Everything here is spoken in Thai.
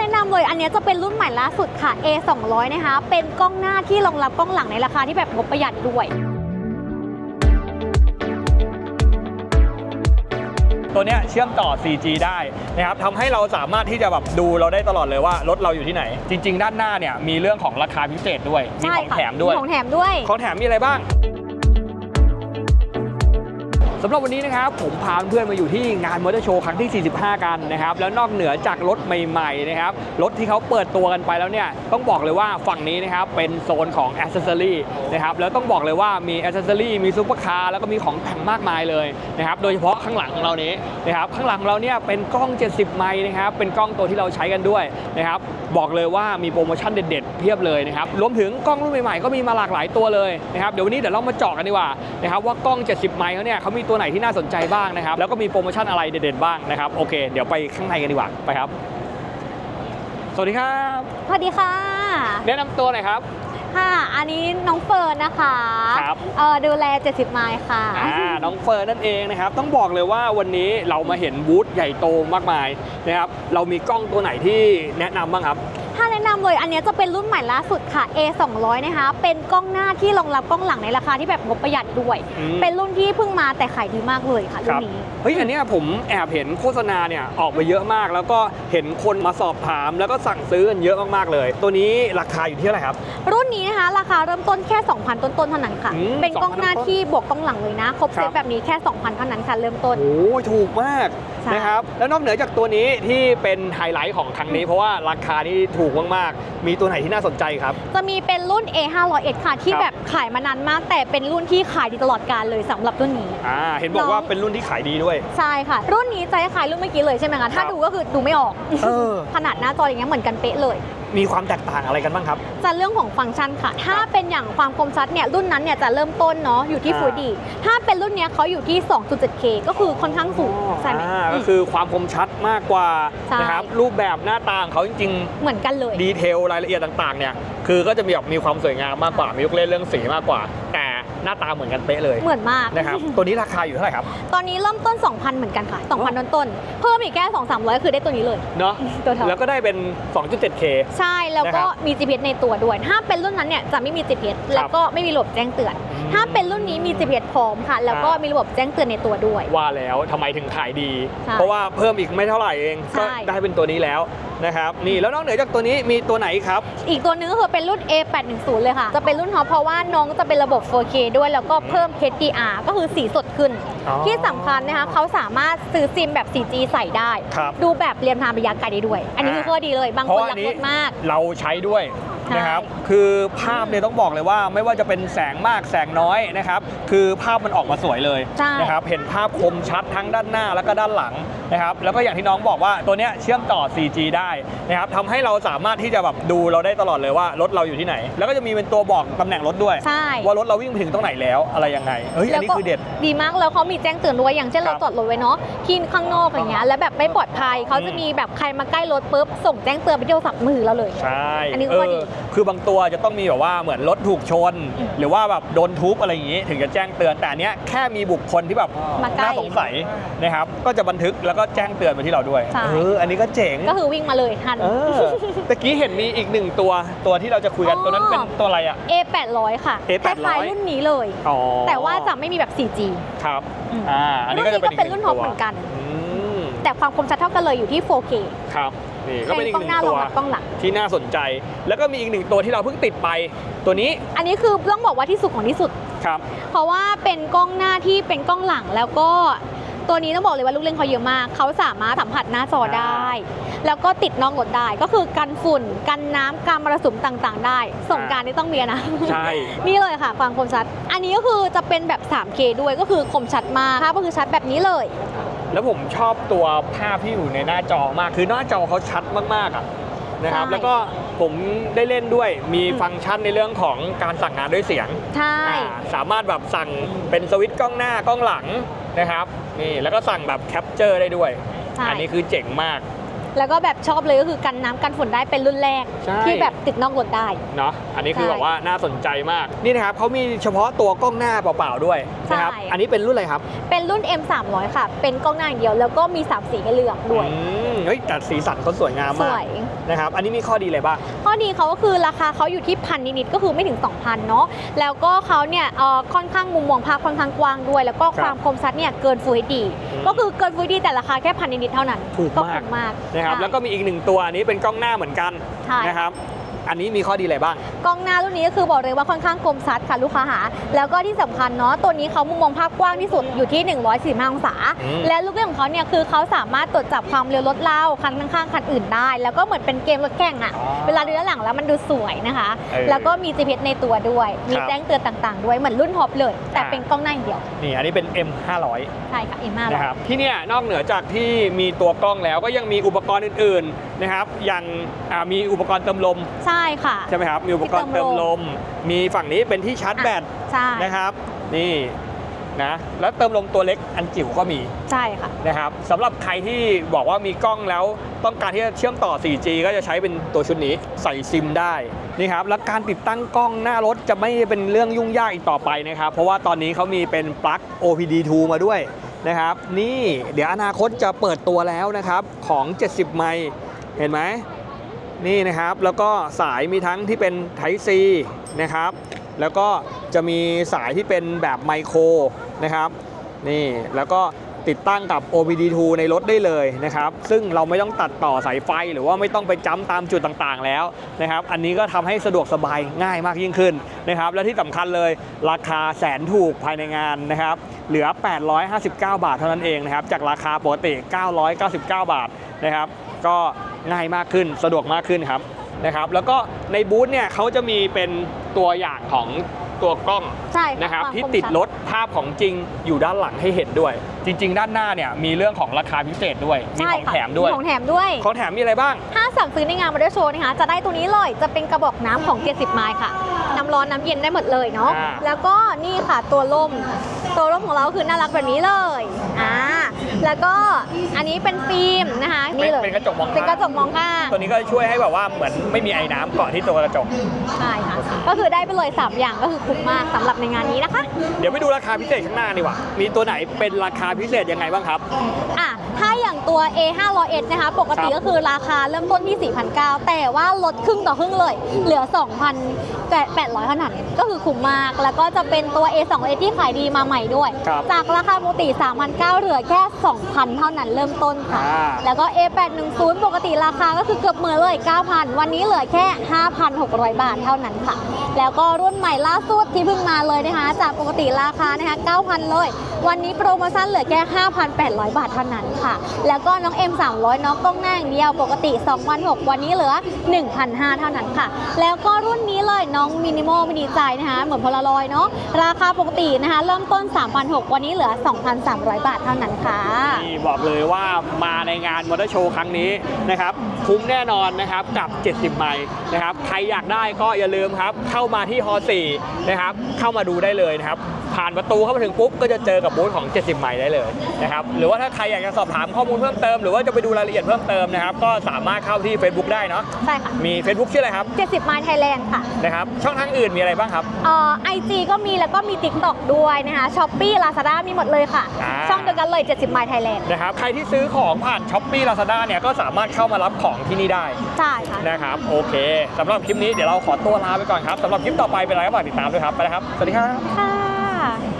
แนะนำเลยอันเนี้ยจะเป็นรุ่นใหม่ล่าสุดค่ะ A 2 0 0นะคะ เป็นกล้องหน้าที่รองรับกล้องหลังในราคาที่แบบงบประหยัดด้วยตัวเนี้ยเชื่อมต่อ 4G ได้นะครับทำให้เราสามารถที่จะแบบดูเราได้ตลอดเลยว่ารถเราอยู่ที่ไหน จริง ๆ ด้านหน้าเนี่ยมีเรื่องของราคาพิเศษด้วย มีใช่ของค่ะแถมด้วย ของแถมด้วย ของแถมมีอะไรบ้าง สำหรับวันนี้นะครับผมพาเพื่อนมาอยู่ที่งานมอเตอร์โชว์ครั้งที่ 45 กันนะครับแล้วนอกเหนือจากรถใหม่ๆนะครับรถที่เขาเปิดตัวกันไปแล้วเนี่ยต้องบอกเลยว่าฝั่งนี้นะครับเป็นโซนของอ c เซสซอรี่นะครับแล้วต้องบอกเลยว่ามีอ c เซสซอรี่มีซูเปอร์คาร์แล้วก็มีของแต่งมากมายเลยนะครับโดยเฉพาะข้างหลังของเรานี้นะครับข้างหลังของเราเนี่ยเป็นกล้อง 70 ไมล์นะครับเป็นกล้องตัวที่เราใช้กันด้วยนะครับบอกเลยว่ามีโปรโมชั่นเด็ดๆเพียบเลยนะครับรวมถึงกล้องรุ่นใหม่ๆก็มีมาหลากหลายตัวเลยนะครับเดี๋ยววันนี้เดี๋ยวเรามาเจาะกันดีกว่านะครับว่ากล้อง 70 ไมล์เขาเนี่ยเขามีตัวไหนที่น่าสนใจบ้างนะครับ แล้วก็มีโปรโมชั่นอะไรเด็ดๆบ้างนะครับ โอเค เดี๋ยวไปข้างในกันดีกว่า ไปครับ สวัสดีครับ สวัสดีค่ะ แนะนำตัวหน่อยครับ ค่ะ อันนี้น้องเฟิร์นนะคะครับ เออดูแล 70 ไมล์ค่ะ อ่า น้องเฟิร์นนั่นเองนะครับ ต้องบอกเลยว่าวันนี้เรามาเห็นบูธใหญ่โตมากมายนะครับ เรามีกล้องตัวไหนที่แนะนำบ้างครับ ถ้าแนะนำเลยอันเนี้ยจะเป็นรุ่นใหม่ล่าสุดค่ะ A 2 0 0นะคะ เป็นกล้องหน้าที่รองรับกล้องหลังในราคาที่แบบงบประหยัดด้วยอืมเป็นรุ่นที่เพิ่งมาแต่ขายดีมากเลยค่ะรุ่นนี้เฮ้ยอันเนี้ยผมแอบเห็นโฆษณาเนี่ยออกมาเยอะมาก แล้วก็เห็นคนมาสอบถาม แล้วก็สั่งซื้อกันเยอะมากๆเลย ตัวนี้ราคาอยู่ที่เท่าไหร่ครับ รุ่นนี้นะคะราคาเริ่มต้นแค่ 2,000 ต้นๆเท่านั้นค่ะอืมเป็นกล้องหน้า2,000ที่บวกกล้องหลังเลยนะ ครบครัเซบตแบบนี้แค่ 2,000เท่านั้นค่ะเริ่มต้นโอ้ยถูกมากใช่ นะครับแล้วนอกเหนือจากตัวนี้ที่เป็นไฮไลท์ของครั้งนี้ เพราะว่าราคานี่ถูกมากๆ มีตัวไหนที่น่าสนใจครับ จะมีเป็นรุ่น A 5 0 1ค่ะ ที่ครับ แบบขายมานานมาก แต่เป็นรุ่นที่ขายดีตลอดกาลเลยสำหรับรุ่นนี้ อ่าเห็นบอกว่าเป็นรุ่นที่ขายดีด้วย ใช่ค่ะ รุ่นนี้จะคล้ายๆรุ่นเมื่อกี้เลยใช่ไหมคะถ้าครับ ดูก็คือดูไม่ออก เออ ขนาดหน้าจออย่างเงี้ยเหมือนกันเป๊ะเลย มีความแตกต่างอะไรกันบ้างครับ จะเรื่องของฟังก์ชันค่ะ ถ้าเป็นอย่างความคมชัดเนี่ยรุ่นนั้นเนี่ยจะเริ่มต้นเนาะอยู่ที่อ่า Full HD ถ้าเป็นรุ่นเนี้ยเขาอยู่ที่ 2.7K ก็คือค่อนข้างสูงใช่ไหมอ่าอืก็มคือความคมชัดมากกว่าใช่นะครับรูปแบบหน้าตาของเขาจริงเหมือนกันเลยๆดีเทลรายละเอียดต่างๆเนี่ยคือก็จะมีแบบมีความสวยงามมากกว่ามีลูกเล่นเรื่องสีมากกว่าแต่ หน้าตาเหมือนกันเป๊ะเลยเหมือนมากนะครับ ตัวนี้ราคาอยู่เท่าไหร่ครับ ตอนนี้เริ่มต้น 2,000 เหมือนกันค่ะ 2,000ต้นต้นๆเพิ่มอีกแค่2 300ก็คือได้ตัวนี้เลย เนาะตัวท็อปแล้วก็ได้เป็น 2.7K ใช่ แล้วก็นะครับมี GPS ในตัวด้วย ถ้าเป็นรุ่นนั้นเนี่ยจะไม่มี GPS แล้วก็ไม่มีระบบแจ้งเตือนอืมถ้าเป็นรุ่นนี้มี GPS พร้อมค่ะ แล้วก็อ่ามีมีระบบแจ้งเตือนในตัวด้วย ว่าแล้วทำไมถึงขายดีใช่เพราะว่าเพิ่มอีกไม่เท่าไหร่เองใช่ก็ได้เป็นตัวนี้แล้ว นะครับนี่แล้วนอกเหนือจากตัวนี้มีตัวไหนครับ อีกตัวหนึงก็คือเป็นรุ่น A810 เลยค่ะ จะเป็นรุ่นท็อปเพราะว่าน้องจะเป็นระบบ 4K ด้วยแล้วก็เพิ่ม HDR ก็คือสีสดขึ้นอ๋อที่สำคัญนะคะเขาสามารถซื้อซิมแบบ 4G ใส่ได้ครับดูแบบเรียมไทม์ระยะไกลได้ด้วย อันนี้คือข้อดีเลย บางเพราะคนว่ารักอันนี้รถมาก เราใช้ด้วยใช่ นะครับ คือภาพเนี่ยต้องบอกเลยว่าไม่ว่าจะเป็นแสงมากแสงน้อยนะครับ คือภาพมันออกมาสวยเลยใช่ นะครับเห็นภาพคมชัดทั้งด้านหน้าแล้วก็ด้านหลังนะครับ แล้วก็อย่างที่น้องบอกว่าตัวเนี้ยเชื่อมต่อ 4G ได้นะครับทำให้เราสามารถที่จะแบบดูเราได้ตลอดเลยว่ารถเราอยู่ที่ไหน แล้วก็จะมีเป็นตัวบอกตำแหน่งรถด้วย ใช่ ว่ารถเราวิ่งไปถึงตรงไหนแล้วอะไรยังไงเฮ้ยอันนี้แล้วก็คือเด็ด ดีมากแล้วเขามีแจ้งเตือนด้วยอย่างเช่นครัเราบจอดรถไว้เนาะที่ข้างนอกอย่างเงี้ยแล้วแบบไม่ปลอดภัยเขาจะอืมมีแบบใครมาใกล้รถปุ๊บส่งแจ้งเตือนไปที่โทรศัพท์มือเราเลย ใช่อันนี้เอก็ดีอคือบางตัวจะต้องมีแบบว่าเหมือนรถถูกชนอืมหรือว่าแบบโดนทุบอะไรอย่างงี้ ถึงจะแจ้งเตือนแต่อันเนี้ยแค่มีบุคคลที่แบบมาใกล้ น่าสงสัยนะครับ ก็จะบันทึกแล้วก็แจ้งเตือนไปที่เราด้วยใช่ เอออันนี้ก็เจ๋ง ก็คือวิ่งมาเลยทัน เออตะกี้เห็นมีอีกหนึ่งตัวตัวที่เราจะคุยกันอ๋อตัวนั้นเป็นตัวอะไรอะ A800 ค่ะ A800 คล้ายๆรุ่นนี้เลย อ๋อแต่ว่าจะไม่มีแบบ 4G ครับ อืมอ่าอันนี้ก็จะเป็นอีกรุ่นนี้ก็เป็นหรุ่นึ่นงท็อปตัวเหมือนกัน อืม แต่ความคมชัดเท่ากันเลยอยู่ที่ 4K ครับนี่ก็เป็เป็นนอีกกล้หองนึ่หน้างรตัองวรับกล้องหลังที่น่าสนใจ แล้วก็มีอีกหนึ่งตัวที่เราเพิ่งติดไปตัวนี้ อันนี้คือต้องบอกว่าที่สุดของที่สุดครับ เพราะว่าเป็นกล้องหน้าที่เป็นกล้องหลังแล้วก็ตัวนี้ต้องบอกเลยว่าลูกเล่นเขาเยอะมาก เขาสามารถสัมผัสหน้าจอได้ แล้วก็ติดนอกรถได้ ก็คือกันฝุ่น กันน้ำการมรสุมต่างๆ ได้ ส่งกรารนี่ต้องเมียนะ ใช่ นี่เลยค่ะความคมชัด อันนี้ก็คือจะเป็นแบบ 3K ด้วย ก็คือคมชัดมากภาพก็คือชัดแบบนี้เลย แล้วผมชอบตัวภาพที่อยู่ในหน้าจอมาก คือหน้าจอเขาชัดมากๆอะนะครับ ใช่แล้วก็ผมได้เล่นด้วย มีอืมฟังก์ชันในเรื่องของการสั่งงานด้วยเสียงใช่ อ่าสามารถแบบสั่งเป็นสวิตช์กล้องหน้ากล้องหลังนะครับ นี่ แล้วก็สั่งแบบแคปเจอร์ได้ด้วย ใช่ อันนี้คือเจ๋งมาก แล้วก็แบบชอบเลยก็คือกันน้ำกันฝุ่นได้เป็นรุ่นแรก ใช่ ที่แบบติดนอกรถได้ เนาะอันนี้คือใช่แบบว่าน่าสนใจมาก นี่นะครับเขามีเฉพาะตัวกล้องหน้าเปล่าๆด้วยนะครับ ใช่ อันนี้เป็นรุ่นอะไรครับเป็นรุ่น M 3 0 0ค่ะ เป็นกล้องหน้าอย่างเดียวแล้วก็มี3สีให้เลือกด้วยอืมเฮ้ยแต่สีสันเขาสวยงามสมากวยนะครับ อันนี้มีข้อดีอะไรบ้าง ข้อดีเขาก็คือราคาเขาอยู่ที่พันนิดๆก็คือไม่ถึง 2,000เนาะแล้วก็เขาเนี่ยเอ่อค่อนข้างมุมมองภาพค่อนข้างกว้างด้วย แล้วก็ครับความคมชัดเนี่ยเกิน Full HD อืมก็คือเกิน Full HD แต่ราคาแค่พันนิดๆเท่านั้นถูกก็มากถูกมาก นะครับใช่แล้วก็มีอีกหนึ่งตัวอันนี้เป็นกล้องหน้าเหมือนกันใช่นะครับ อันนี้มีข้อดีอะไรบ้าง กล้องหน้ารุ่นนี้ก็คือบอกเลยว่าค่อนข้างคมชัดค่ะลูกค้าหา แล้วก็ที่สำคัญเนาะตัวนี้เขามุมมองภาพกว้างที่สุดอยู่ที่ 145องศาอืมและลูกเล่นของเขาเนี่ยคือเขาสามารถตรวจจับความเร็วรถเราคันข้างๆคันอื่นได้ แล้วก็เหมือนเป็นเกมรถแข่งอะอ๋อเวลาดูด้านหลังแล้วมันดูสวยนะคะเออแล้วก็มี GPS ในตัวด้วย มีครับแจ้งเตือนต่างๆ ด้วยเหมือนรุ่นท็อปเลย แต่อ่าเป็นกล้องหน้าอย่างเดียวนี่อันนี้เป็น M 500ใช่ค่ะเอ็มมานะครับที่เนี่ยนอกเหนือจากที่มีตัวกล้องแล้วก็ยังมีอุปกรณ์อื่นๆนะครับอย่างอ่ามีอุปกรณ์เติมลมใช่ค่ะ ใช่ไหมครับ มีอุปกรณ์ที่เติเติมมลลมมมีฝั่งนี้เป็นที่ชาร์จแบตใช่นะครับ นี่นะแล้วเติมลมตัวเล็กอันจิ๋วก็มีใช่ค่ะนะครับสำหรับใครที่บอกว่ามีกล้องแล้วต้องการที่จะเชื่อมต่อ 4G ก็จะใช้เป็นตัวชุดนี้ใส่ซิมได้นี่ครับแล้วการติดตั้งกล้องหน้ารถจะไม่เป็นเรื่องยุ่งยากอีกต่อไปนะครับ เพราะว่าตอนนี้เขามีเป็นปลั๊ก OPD2 มาด้วยนะครับ นี่เดี๋ยวอนาคตจะเปิดตัวแล้วนะครับของ 70 ไมล์เห็นไหม นี่นะครับแล้วก็สายมีทั้งที่เป็น Type C นะครับ แล้วก็จะมีสายที่เป็นแบบไมโครนะครับนี่แล้วก็ติดตั้งกับ OBD2 ในรถได้เลยนะครับ ซึ่งเราไม่ต้องตัดต่อสายไฟหรือว่าไม่ต้องไปจ้ำตามจุดต่างๆแล้วนะครับ อันนี้ก็ทำให้สะดวกสบายง่ายมากยิ่งขึ้นนะครับ และที่สำคัญเลยราคาแสนถูกภายในงานนะครับ เหลือ 859 บาทเท่านั้นเองนะครับ จากราคาปกติ 999 บาทนะครับ ก็ ง่ายมากขึ้นสะดวกมากขึ้นครับนะครับ แล้วก็ในบูธเนี่ยเขาจะมีเป็นตัวอย่างของตัวกล้องใช่นะครับวามที่คมติดชั รถภาพของจริงอยู่ด้านหลังให้เห็นด้วย จริง ๆ ด้านหน้าเนี่ยมีเรื่องของราคาพิเศษด้วยมีใช่ของค่ะแถมด้วยของแถมด้วย ของแถมมีอะไรบ้าง ถ้าสั่งซื้อในงานมอเตอร์โชว์นะคะ จะได้ตัวนี้เลย จะเป็นกระบอกน้ำของ 70 ไมล์ค่ะ น้ำร้อนน้ำเย็นได้หมดเลยเนาะ อ่า แล้วก็นี่ค่ะตัวล่ม ตัวล่มของเราคือน่ารักแบบนี้เลย อ่า แล้วก็อันนี้เป็นฟิล์มนะคะนี่เลยเป็นกระจกมองเป็นกระจกมองข้างตัวนี้ก็ช่วยให้แบบว่าเหมือนไม่มีไอ้น้ำเกาะที่ตัวกระจก ใช่ค่ะ ก็คือได้ไปเลย 3 อย่างก็คือคุ้มมากสำหรับในงานนี้นะคะ เดี๋ยวไปดูราคาพิเศษข้างหน้าดีกว่า มีตัวไหนเป็นราคาพิเศษยังไงบ้างครับอะถ้าอย่าง ตัว A 5 0 0 S นะคะ ปกติครับก็คือราคาเริ่มต้นที่ 4,900 แต่ว่าลดครึ่งต่อครึ่งเลย เหลือ 2,800เท่านั้น ก็คือคุ้มมาก แล้วก็จะเป็นตัว A 2 S ที่ขายดีมาใหม่ด้วย ครับจากราคาปกติ 3,900 เหลือแค่ 2,000 เท่านั้นเริ่มต้นค่ะ อ่า แล้วก็ A 8 1 0ปกติราคาก็คือเกือบหมื่นเลย 9,000 วันนี้เหลือแค่ 5,600 บาทเท่านั้นค่ะ แล้วก็รุ่นใหม่ล่าสุดที่เพิ่งมาเลยนะคะ จากปกติราคานะคะ 9,000 เลย วันนี้โปรโมชั่นเหลือแค่ 5,800 บาทเท่านั้นค่ะ แล้วก็น้อง M 300น้องกล้องหน้าอย่างเดียวปกติ 2,600 วันนี้เหลือ 1,500 เท่านั้นค่ะ แล้วก็รุ่นนี้เลยน้องมินิมอลมินิใจนะคะ เหมือนพลารอยเนาะราคาปกตินะคะ เริ่มต้น 3,600 วันนี้เหลือ 2,300 บาทเท่านั้นค่ะนี่บอกเลยว่ามาในงานมอเตอร์โชว์ครั้งนี้นะครับคุ้มแน่นอนนะครับกับ 70 ไมล์นะครับใครอยากได้ก็อย่าลืมครับเข้ามาที่ฮอ4นะครับเข้ามาดูได้เลยนะครับ ผ่านประตูเข้ามาถึงปุ๊บก็จะเจอกับบูธของ 70ไมล์ได้เลยนะครับหรือว่าถ้าใครอยากจะสอบถามข้อมูลเพิ่มเติมหรือว่าจะไปดูรายละเอียดเพิ่มเติมนะครับก็สามารถเข้าที่ Facebook ได้เนาะใช่ค่ะ มี Facebook ชื่ออะไรครับ 70 ไมล์ไทยแลนด์ค่ะนะครับช่องทางอื่นมีอะไรบ้างครับ เอ่อไอจีก็มีแล้วก็มี TikTok ด้วยนะคะช้อปปี้ลาซาด้ามีหมดเลยค่ะ อ่า ช่องเดียวกันเลย 70 ไมล์ไทยแลนด์นะครับใครที่ซื้อของผ่านช้อปปี้ลาซาด้าเนี่ยก็สามารถเข้ามารับของที่นี่ได้ใช่ค่ะ นะครับโอเคสำหรับคลิปนี้เดี๋ยวเราขอตัวลาไปก่อนครับสำหรับคลิปต่อไปเป็นอะไรก็ฝากติดตามด้วยครับไปแล้วครับ สวัสดีครับ ค่ะ lá.